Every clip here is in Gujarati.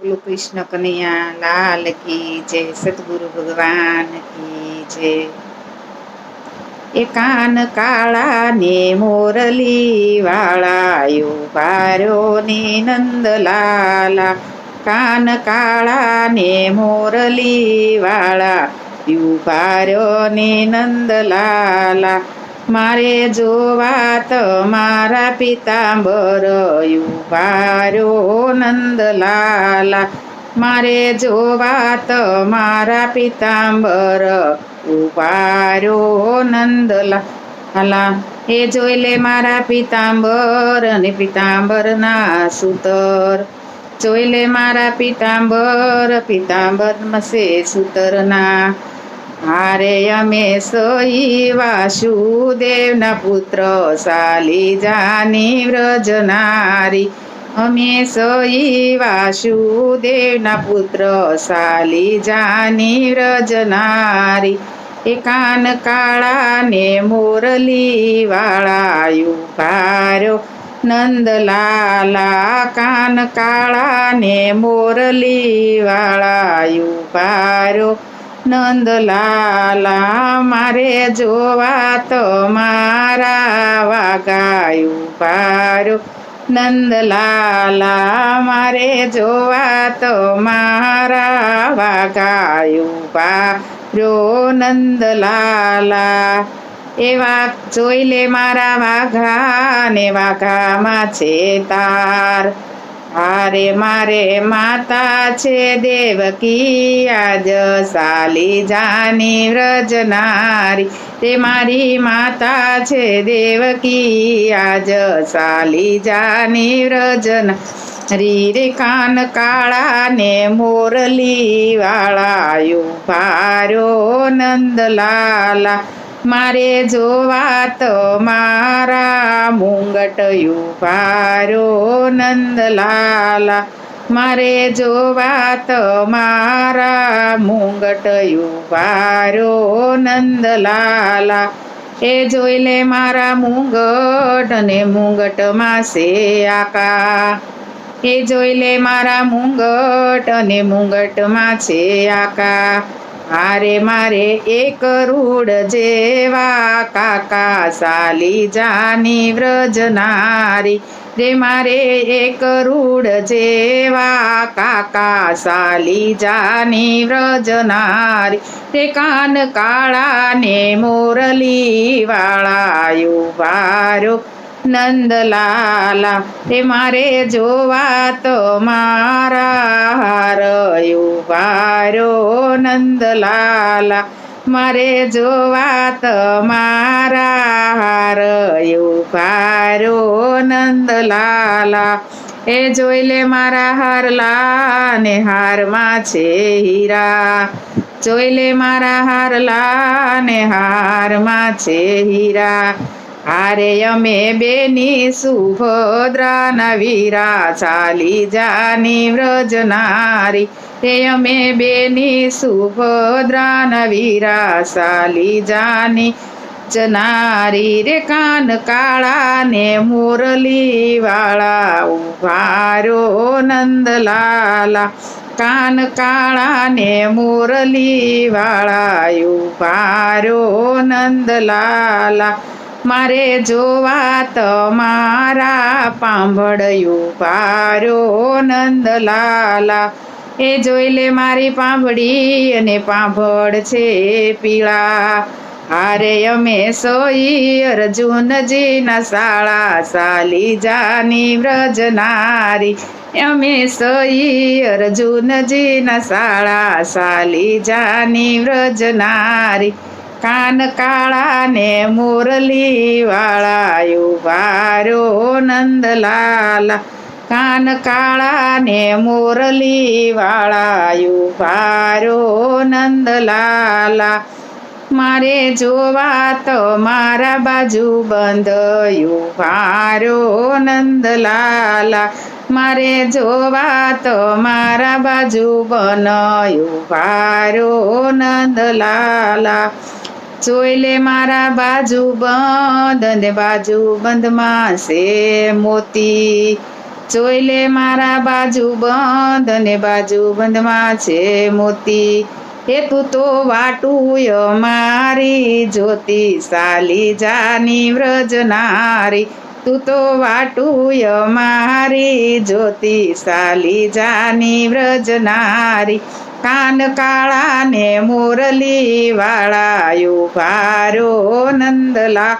બોલો કૃષ્ણ કનૈયા, લાલ કી જય, સદગુરુ ભગવાન કી જય. એ કાન કાળા ને મોરલી વાળાયો ભાર્યો ને નંદલાલા કાન કાળા ને મોરલી વાળા યુભાર્યો ને નંદલાલા મારે જોવા તમારા પિતાંબર યુવારો નંદલાલા. મારે જોવા તમારા પિતાંબર ઉપારો નંદલાલા એ જોઈ લે મારા પિતાંબર અને પિતાંબરના સુતર. જોઈ લે મારા પિતાંબર પિતાંબર મસે સુતરના. હારે અમે સહી વાસુદેવના પુત્ર સાલી જાની વ્રજનારી અમે સહી વાસુદેવના પુત્ર સાલી જાની વ્રજનારી એ કાન કાળા ને મોરલી વાળાયું ભાર્યો નંદલાલા કાન કાળા ને મોરલી વાળાયું ભાર્યો નંદલાલા મારે જોવા તો મારા વાગાયું પારો નંદલાલા મારે જોવા તો મારા વાગાયું પારો નંદલાલા એવા જોઈ લે મારા વાઘા ને વાઘામાં છે તાર. હારે મારે માતા છે દેવકી, આજ સાલી જાની વ્રજનારી તે મારી માતા છે દેવકી, આજ સાલી જાની વ્રજનારી રે કાન કાળા ને મોરલી વાળાયો ભાર્યો નંદલાલા. મારે જોવા તો મારા મુંગટયું ભારો નંદલાલા. મારે જોવા તો મારા મુંગટયું ભારો નંદલાલા. એ જોઈ લે મારા મુંગટ અને મુંગટમાં માસે આકા. એ જોઈ લે મારા મુંગટ અને મુંગટમાં છે આકા. હારે મારે એક રૂડ જેવા કાકા સાલી જાની વ્રજનારી રે મારે એક રૂડ જેવા કાકા સાલી જાની વ્રજનારી તે કાન કાળા ને મોરલી વાળા ભારો નંદલાલા તે મારે જોવા તો મારા હારયું ભારો નંદલાલા, મારે જોવા તો મારા હારયું ભારો નંદલાલા, એ જોઈ લે મારા હારલા ને હારમાં છે હીરા, જોઈ લે મારા હારલા ને હારમાં છે હીરા હારે અમે બેની સુભદ્રાના વીરા ચાલી જાની વ્રજનારી હે અમે બેની સુભદ્રાના વીરા ચાલી જાની જનારી રે કાન કાળા ને મુરલી વાળા ઉભારો નંદલાલા. કાન કાળા ને મુરલી વાળા ઉભારો નંદલાલા. મારે જોવા તમારા પાંભળયું પારો નંદલાલા, એ જોઈ લે મારી પાંભળી અને પાંભળ છે પીળા. હારે અમે સોઈ અર્જુનજીના શાળા સાલી જાની વ્રજનારી અમે સોઈ અર્જુનજીના શાળા સાલી જાની વ્રજનારી કાન કાળા ને મુરલી વાળા વારો નંદલાલા. કાન કાળા ને મુરલી વાળા વારો નંદલાલા. મારે જોવા તો મારા બાજુ બંધ ભારો નંદલાલા. મારે જોવા તો મારા બાજુ બનયું ભારો નંદલાલા. જોઈ લે મારા બાજુ બંધ ને બાજુ બંધમાં છે મોતી. જોઈ લે મારા બાજુ બંધ અને બાજુ બંધમાં છે મોતી. એ તું તો વાટુય મારી જ્યોતિ સાલી જાની વ્રજનારી તું તો વાટુય મારી જ્યોતિ, સાલી જાની વ્રજનારી કાન કાળા ને મુરલી વાળાયો ભારો નંદલા.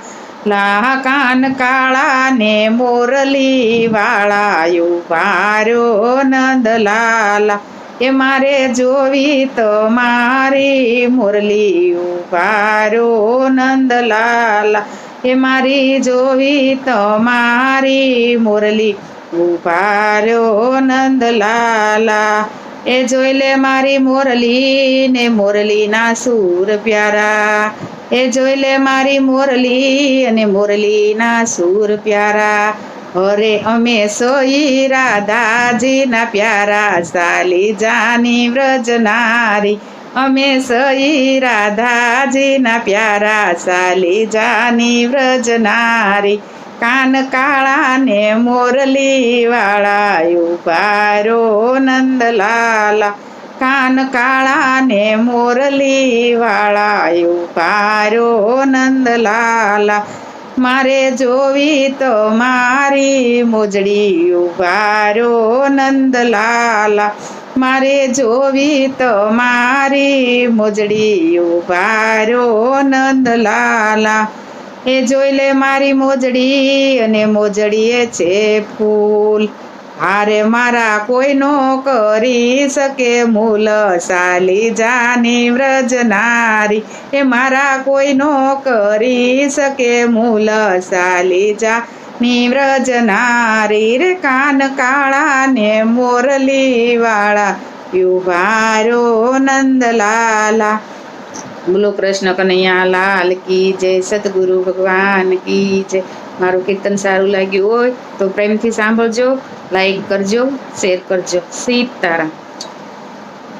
લા કાન કાળા ને મોરલી વાળાયો ભારો નંદલાલા. એ મારે જોવી તો મારી મુરલી ઉભારો નંદલાલા. એ મારી જોવી તો મારી મુરલી. નંદ નંદલાલા. એ જોઈ લે મારી મોરલી ને મોરલીના સૂર પ્યારા. એ જોઈ લે મારી મોરલી અને મોરલીના સૂર પ્યારા. અરે અમે સોઈ રાધાજીના પ્યારા. સાલી જાની વ્રજનારી અમે સહી રાધાજીના પ્યારા સાલી જાની વ્રજનારી કાન કાળા ને મોરલી વાળા ઉભારો નંદલાલા. કાન કાળા ને મોરલી વાળા ઉભારો નંદલાલા. મારે જોવી તો મારી મોજડી ઉભારો નંદલાલા. મારે જોવી તો મારી મોજડી ઉભારો નંદલાલા. એ જોઈ લે મારી મોજડી અને મોજડીએ છે ફૂલ. હારે મારા કોઈનો કરી શકે મૂલ. સાલી જાની વ્રજનારી એ મારા કોઈનો કરી શકે મૂલ. સાલી જા ની વ્રજનારી રે કાન કાળા ને મોરલી વાળા યુવારો નંદલાલા. બોલો કૃષ્ણ કનૈયા, લાલ કી જય, સદગુરુ ભગવાન કી જય. મારું કીર્તન સારું લાગ્યું હોય તો પ્રેમથી સાંભળજો, લાઈક કરજો, શેર કરજો. સીતારામ.